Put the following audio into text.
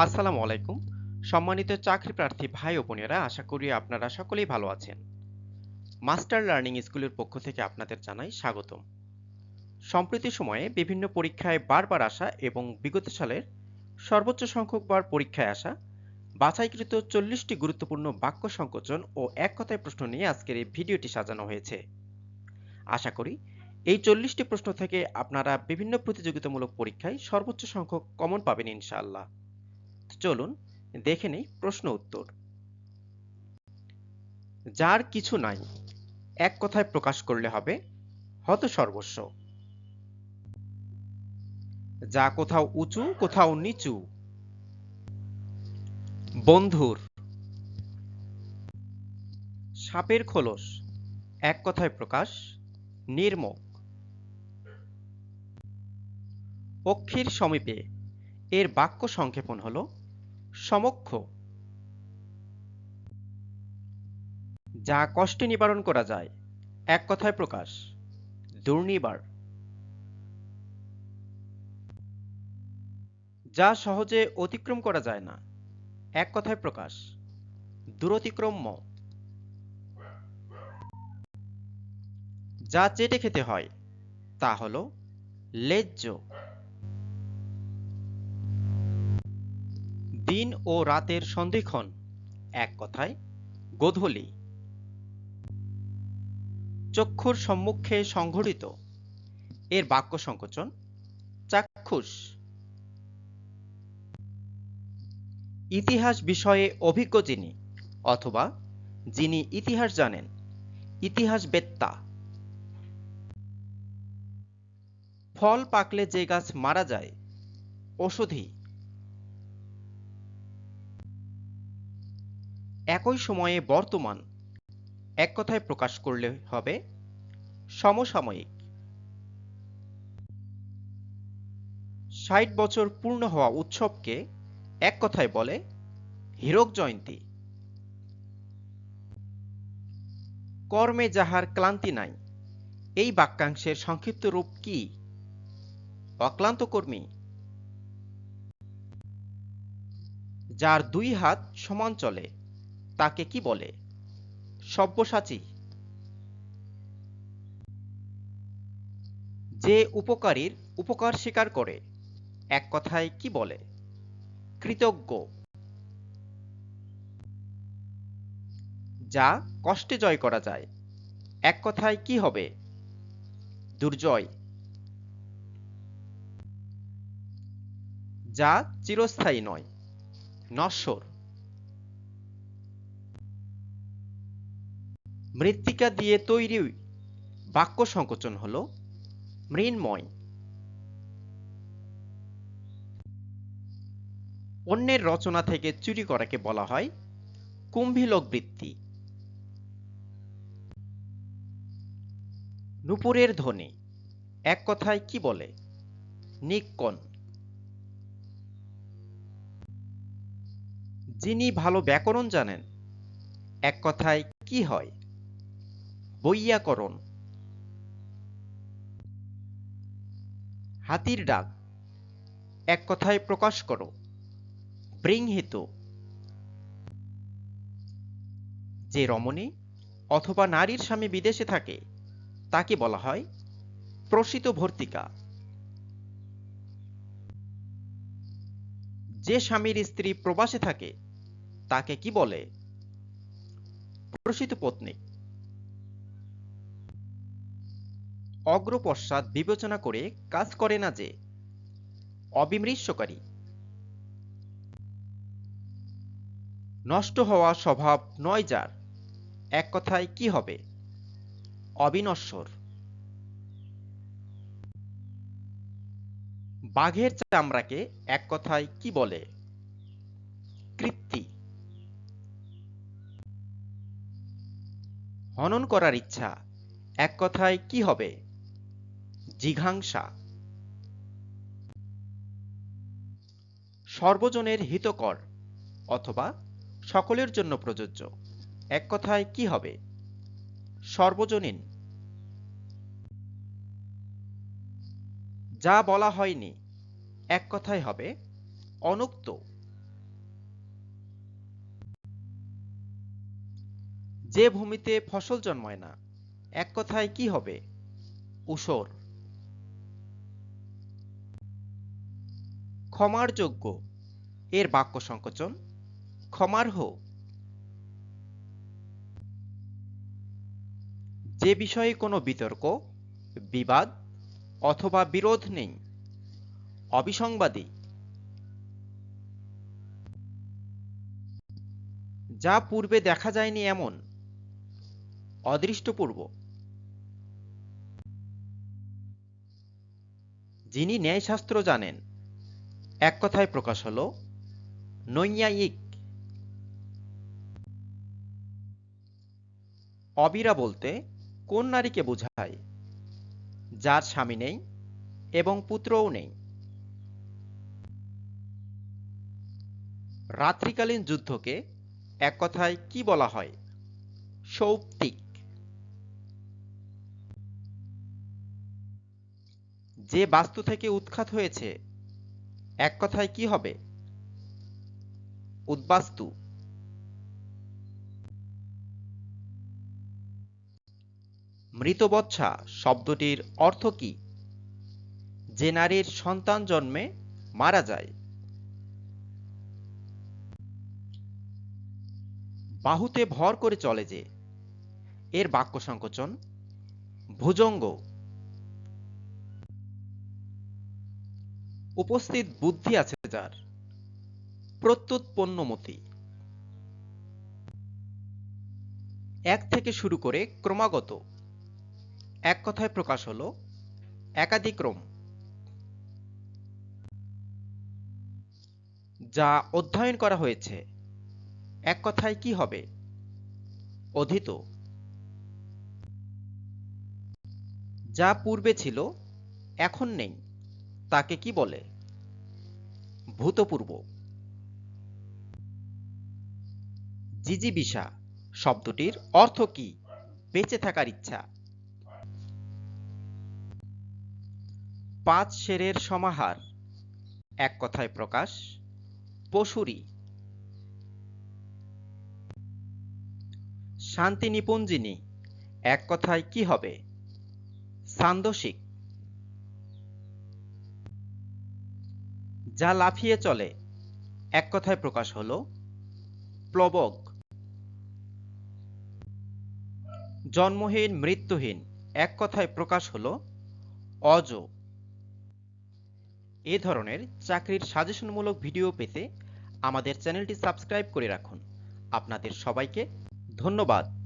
আসসালামু আলাইকুম। সম্মানিত চাকরি প্রার্থী ভাই ও বোনেরা, আশা করি আপনারা সকলেই ভালো আছেন। মাস্টার লার্নিং স্কুলের পক্ষ থেকে আপনাদের জানাই স্বাগতম। সম্প্রতি সময়ে বিভিন্ন পরীক্ষায় বারবার আসা এবং বিগত সালের সর্বোচ্চ সংখ্যক বার পরীক্ষায় আসা, বাছাইকৃত চল্লিশটি গুরুত্বপূর্ণ বাক্য সংকোচন ও এক কথায় প্রশ্ন নিয়ে আজকের এই ভিডিওটি সাজানো হয়েছে। আশা করি এই চল্লিশটি প্রশ্ন থেকে আপনারা বিভিন্ন প্রতিযোগিতামূলক পরীক্ষায় সর্বোচ্চ সংখ্যক কমন পাবেন ইনশাআল্লাহ। চলুন দেখে নেই প্রশ্ন উত্তর। যার কিছু নাই, এক কথায় প্রকাশ করলে হবে হত সর্বস্ব। যা কোথাও উঁচু, কোথাও নিচু। বন্ধুর। সাপের খোলস, এক কথায় প্রকাশ, নির্মক। পক্ষীর সমীপে এর বাক্য সংক্ষেপণ হল সমক্ষ। যা কষ্টে নিবারণ করা যায়, এক কথায় প্রকাশ। দুর্নিবার। যা সহজে অতিক্রম করা যায় না, এক কথায় প্রকাশ। দূরতিক্রম্য। যা চেটে খেতে হয়, তা হল লেজ্জ। দিন ও রাতের সন্ধিক্ষণ। এক কথায়, গোধূলি। চক্ষুর সম্মুখে সংঘটিত। এর বাক্য সংকোচন, চাক্ষুষ। ইতিহাস বিষয়ে অভিজ্ঞ যিনি, অথবা যিনি ইতিহাস জানেন, ইতিহাস বেত্তা। ফল পাকলে যে গাছ মারা যায় ওষুধি একই সময়ে বর্তমান এক কথায় প্রকাশ করলে হবে সমসাময়িক। ষাট বছর পূর্ণ হওয়া উৎসবকে এক কথায় বলে হীরক জয়ন্তী। কর্মে যাহার ক্লান্তি নাই, এই বাক্যাংশের সংক্ষিপ্ত রূপ কি? অক্লান্ত কর্মী। যার দুই হাত সমান চলে তাকে কি বলে? সব্যসাচী। যে উপকারীর উপকার স্বীকার করে, এক কথায় কি বলে? কৃতজ্ঞ। যা কষ্টে জয় করা যায়, এক কথায় কি হবে? দুর্জয়। যা চিরস্থায়ী নয়, নশ্বর। মৃত্তিকা দিয়ে তৈরি বাক্য সংকোচন হল মৃন্ময়। অন্যের রচনা থেকে চুরি করাকে বলা হয় কুম্ভিলক বৃত্তি নুপুরের ধ্বনি, এক কথায় কি বলে? নিক্কন। যিনি ভালো ব্যাকরণ জানেন, এক কথায় কি হয়? বৈয়াকরণ। হাতির ডাক, এক কথায় প্রকাশ করো। বৃংহিত যে রমণী অথবা নারীর স্বামী বিদেশে থাকে, তাকে বলা হয় প্রসিত ভর্তিকা। যে স্বামীর স্ত্রী প্রবাসে থাকে, তাকে কি বলে? প্রসিত পত্নী। অগ্রপশ্চাৎ বিবেচনা করে কাজ করে না যে। অবিমৃষ্যকারী নষ্ট হওয়া স্বভাব নয় যার। এক কথায় কি হবে? অবিনশ্বর। বাঘের চামড়াকে এক কথায় কি বলে? কৃত্তি। হনন করার ইচ্ছা, এক কথায় কি হবে? জিঘাংসা। সর্বজনের হিতকর অথবা সকলের জন্য প্রযোজ্য। এক কথায় কি হবে? সর্বজনীন। যা বলা হয়নি, এক কথায় হবে অনুক্ত। যে ভূমিতে ফসল জন্মায় না, এক কথায় কি হবে? উসর। ক্ষমার যোগ্য। এর বাক্য সংকোচন ক্ষমার্হ যে বিষয়ে কোনো বিতর্ক, বিবাদ অথবা বিরোধ নেই, অবিসংবাদী। যা পূর্বে দেখা যায়নি এমন, অদৃষ্টপূর্ব। যিনি ন্যায়শাস্ত্র জানেন এক কথায় প্রকাশ হল, নৈয়ায়িক। অবিরা বলতে কোন নারীকে বোঝায়? যার স্বামী নেই এবং পুত্রও নেই। রাত্রিকালীন যুদ্ধকে এক কথায় কি বলা হয়? সৌপ্তিক। যে বাস্তু থেকে উৎখাত হয়েছে এক কথায় কি হবে? উদ্বাস্তু। মৃতবচ্ছা শব্দটির অর্থ কি? যে নারীর সন্তান জন্মে মারা যায়। বাহুতে ভর করে চলে যে। এর বাক্য সংকোচন। ভুজঙ্গ। উপস্থিত বুদ্ধি আছে যার। প্রত্যুৎপন্নমতি। এক থেকে শুরু করে ক্রমাগত। এক কথায় প্রকাশ হলো একাধিক্রম যা অধ্যয়ন করা হয়েছে, এক কথায় কি হবে? অধীত। যা পূর্বে ছিল, এখন নেই। তাকে কি বলে? ভূতপূর্ব। জিজিবিষা শব্দটির অর্থ কি? বেঁচে থাকার ইচ্ছা। পাঁচ সেরের সমাহার। এক কথায় প্রকাশ পশুরি শান্তি নিপুঞ্জিনী এক কথায় কি হবে? সান্দসিক। যা লাফিয়ে চলে, এক কথায় প্রকাশ হল, প্লবক। জন্মহীন, মৃত্যুহীন, এক কথায় প্রকাশ হল, অজ। এ ধরনের চাকরির সাজেশনমূলক ভিডিও পেতে আমাদের চ্যানেলটি সাবস্ক্রাইব করে রাখুন। আপনাদের সবাইকে ধন্যবাদ।